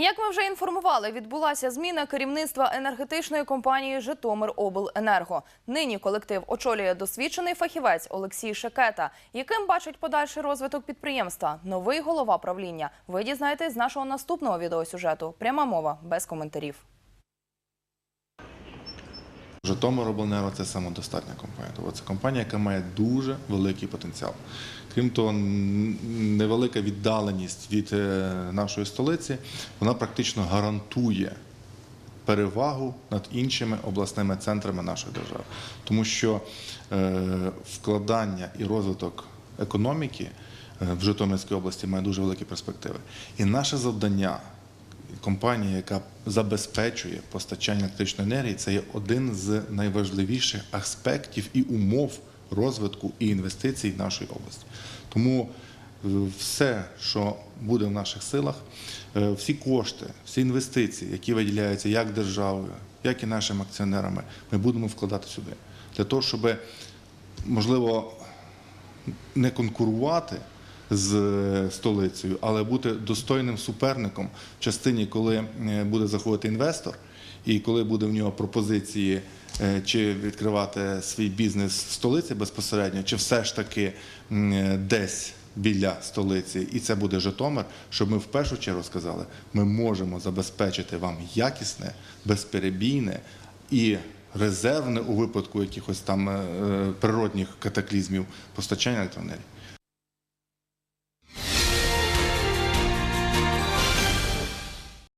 Як ми вже інформували, відбулася зміна керівництва енергетичної компанії Житомиробленерго. Нині колектив очолює досвідчений фахівець Олексій Шекета. Яким бачить подальший розвиток підприємства? Новий голова правління. Ви дізнаєтесь з нашого наступного відеосюжету. Пряма мова без коментарів. Житомиробленерго – це самодостатня компанія. Тобто це компанія, яка має дуже великий потенціал. Крім того, невелика віддаленість від е, нашої столиці, вона практично гарантує перевагу над іншими обласними центрами нашої держави. Тому що е, вкладання і розвиток економіки е, в Житомирській області має дуже великі перспективи. І наше завдання компанія, яка забезпечує постачання електричної енергії, це є один з найважливіших аспектів і умов розвитку і інвестицій нашої області. Тому е, все, що буде в наших силах, е, всі кошти, всі інвестиції, які виділяються як державою, як і нашими акціонерами, ми будемо вкладати сюди. Для того, щоб, можливо, не конкурувати з е, столицею, але бути достойним суперником в частині, коли е, буде заходити інвестор, і коли буде в нього пропозиції е, чи відкривати свій бізнес в столиці безпосередньо, чи все ж таки десь. Біля столиці, і це буде Житомир, щоб ми в першу чергу сказали, ми можемо забезпечити вам якісне, безперебійне і резервне у випадку якихось там природних катаклізмів постачання електроенергії.